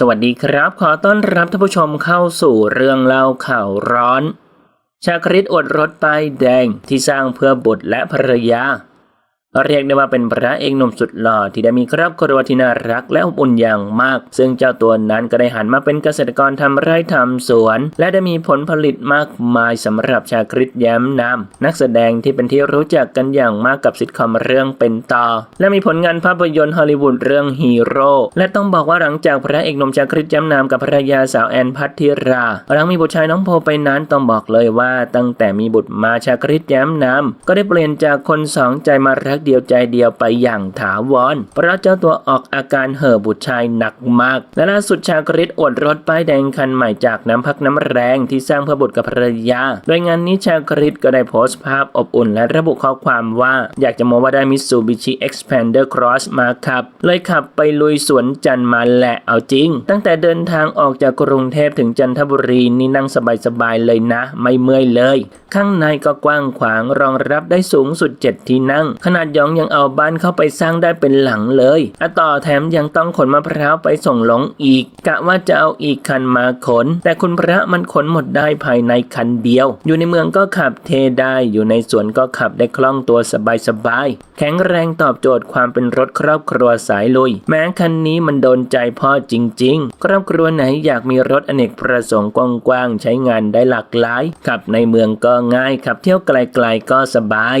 สวัสดีครับ ขอต้อนรับท่านผู้ชมเข้าสู่เรื่องเล่าข่าวร้อน ชาคริตอดรถป้ายแดงที่สร้างเพื่อบุตรและภรรยา เรียกได้ว่าเป็นพระเอกหนุ่มสุดหล่อที่ได้มีครอบครัวที่น่ารักและอบอุ่นอย่างมาก ซึ่งเจ้าตัวนั้นก็ได้หันมาเป็นเกษตรกรทำไร่ทำสวน และได้มีผลผลิตมากมายสำหรับชาคริตแย้มนามนักแสดงที่เป็นที่รู้จักกันอย่างมากกับซิทคอมเรื่องเป็นต่อ และมีผลงานภาพยนตร์ฮอลลีวูดเรื่องฮีโร่และต้องบอกว่าหลังจากพระเอกหนุ่มชาคริตแย้มนามกับภรรยาสาวแอนพัทธิราหลังมีบุตรชายน้องโพไปนั้นต้องบอกเลยว่าตั้งแต่มีบุตรมาชาคริตแย้มนามก็ได้เปลี่ยนจากคนสองใจมารักเดียวใจเดียวไปอย่างถาวร เพราะเจ้าตัวออกอาการเห่อบุตรชายหนักมาก และล่าสุดชาคริตอวดรถป้ายแดงคันใหม่จากน้ำพักน้ำแรงที่สร้างเพื่อบุตรกับภรรยา โดยงานนี้ชาคริตก็ได้โพสต์ภาพอบอุ่นและระบุข้อความว่า อยากจะโมว่าได้มิ t ซูบิชิ Expander Cross มาขับ เลยขับไปลุยสวนจันทร์มาแหละเอาจริง ตั้งแต่เดินทางออกจากกรุงเทพถึงจันทบุรีนี่นั่งสบายๆเลยนะ ไม่เมื่อยเลย ข้างในก็กว้างขวางรองรับได้สูงสุด 7 ที่นั่งขนาดยองยังเอาบ้านเข้าไปสร้างได้เป็นหลังเลยอะต่อแถมยังต้องขนมะพร้าวไปส่งหลงอีก กะว่าจะเอาอีกคันมาขน แต่คุณพระมันขนหมดได้ภายในคันเดียว อยู่ในเมืองก็ขับเทได้อยู่ในสวนก็ขับได้คล่องตัวสบายๆแข็งแรงตอบโจทย์ความเป็นรถครอบครัวสายลุย แม้คันนี้มันโดนใจพ่อจริง ๆ ครอบครัวไหนอยากมีรถอเนกประสงค์กว้างๆใช้งานได้หลากหลายขับในเมืองก็ง่ายขับเที่ยวไกลๆก็สบาย